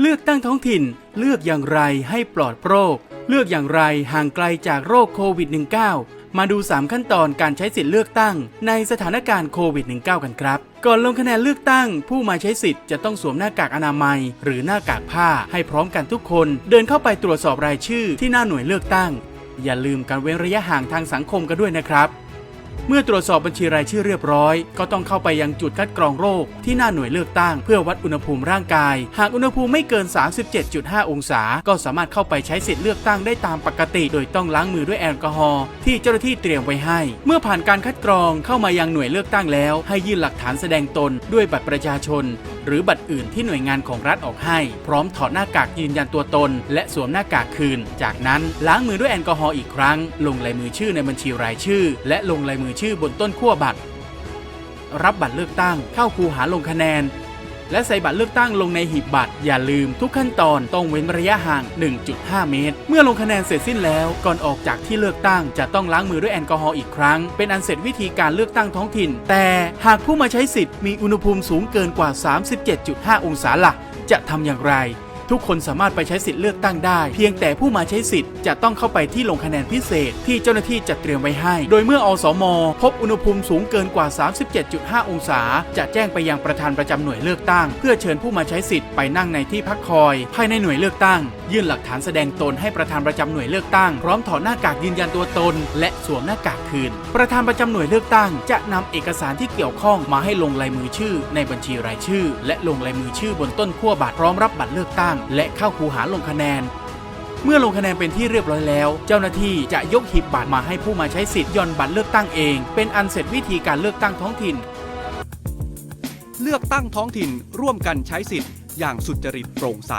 เลือกตั้งท้องถิ่น เลือกอย่างไรให้ปลอดโรค เลือกอย่างไรห่างไกลจากโรคโควิด -19 มาดู 3 ขั้นตอนการใช้สิทธิ์เลือกตั้ง ในสถานการณ์โควิด -19 กันครับ ก่อนลงคะแนนเลือกตั้ง ผู้มาใช้สิทธิ์จะต้องสวมหน้ากากอนามัย หรือหน้ากากผ้าให้พร้อมกันทุกคน เดินเข้าไปตรวจสอบรายชื่อที่หน้าหน่วยเลือกตั้ง อย่าลืมการเว้นระยะห่างทางสังคมกันด้วยนะครับ เมื่อตรวจสอบบัญชีรายชื่อเรียบร้อย ก็ต้องเข้าไปยังจุดคัดกรองโรคที่หน้าหน่วยเลือกตั้ง เพื่อวัดอุณหภูมิร่างกาย หากอุณหภูมิไม่เกิน 37.5 องศา ก็สามารถเข้าไปใช้สิทธิ์เลือกตั้งได้ตามปกติ โดยต้องล้างมือด้วยแอลกอฮอล์ที่เจ้าหน้าที่เตรียมไว้ให้ เมื่อผ่านการคัดกรองเข้ามายังหน่วยเลือกตั้งแล้ว ให้ยื่นหลักฐานแสดงตนด้วยบัตรประชาชน หรือบัตรอื่นที่หน่วยงานของรัฐออกให้ พร้อมถอดหน้ากากยืนยันตัวตน และสวมหน้ากากคืน จากนั้นล้างมือด้วยแอลกอฮอล์อีกครั้ง ลงลายมือชื่อในบัญชีรายชื่อ และลงลายมือชื่อบนต้นขั้วบัตร รับบัตรเลือกตั้งเข้าคูหาลงคะแนน และใส่บัตรเลือกตั้งลงในหีบบัตร อย่าลืมทุกขั้นตอนต้องเว้นระยะห่าง 1.5 เมตร เมื่อลงคะแนนเสร็จสิ้นแล้วก่อนออกจากที่เลือกตั้งจะต้องล้างมือด้วยแอลกอฮอล์อีกครั้ง เป็นอันเสร็จวิธีการเลือกตั้งท้องถิ่น แต่หากผู้มาใช้สิทธิ์มีอุณหภูมิสูงเกินกว่า 37.5 องศาหลักจะทำอย่างไร ทุกคนสามารถไปใช้สิทธิ์เลือกตั้งได้ เพียงแต่ผู้มาใช้สิทธิ์จะต้องเข้าไปที่ลงคะแนนพิเศษ ที่เจ้าหน้าที่จัดเตรียมไว้ให้ โดยเมื่ออสม พบอุณหภูมิสูงเกินกว่า 37.5 องศา จะแจ้งไปยังประธานประจำหน่วยเลือกตั้ง เพื่อเชิญผู้มาใช้สิทธิ์ไปนั่งในที่พักคอย ภายในหน่วยเลือกตั้ง ยื่นหลักฐานแสดงตนให้ประธานประจำหน่วยเลือกตั้งพร้อมถอดหน้ากากยืนยันตัวตน และสวมหน้ากากคืน ประธานประจำหน่วยเลือกตั้ง จะนำเอกสารที่เกี่ยวข้องมาให้ลงลายมือชื่อ ในบัญชีรายชื่อ และลงลายมือชื่อบนต้นขั้วบัตรพร้อมรับบัตรเลือกตั้งและเข้าคูหาลงคะแนน เมื่อลงคะแนนเป็นที่เรียบร้อยแล้ว เจ้าหน้าที่จะยกหีบบัตรมาให้ผู้มาใช้สิทธิ์ย่อนบัตรเลือกตั้งเอง เป็นอันเสร็จวิธีการเลือกตั้งท้องถิ่น เลือกตั้งท้องถิ่นร่วมกันใช้สิทธิ์อย่างสุจริตโปร่งใส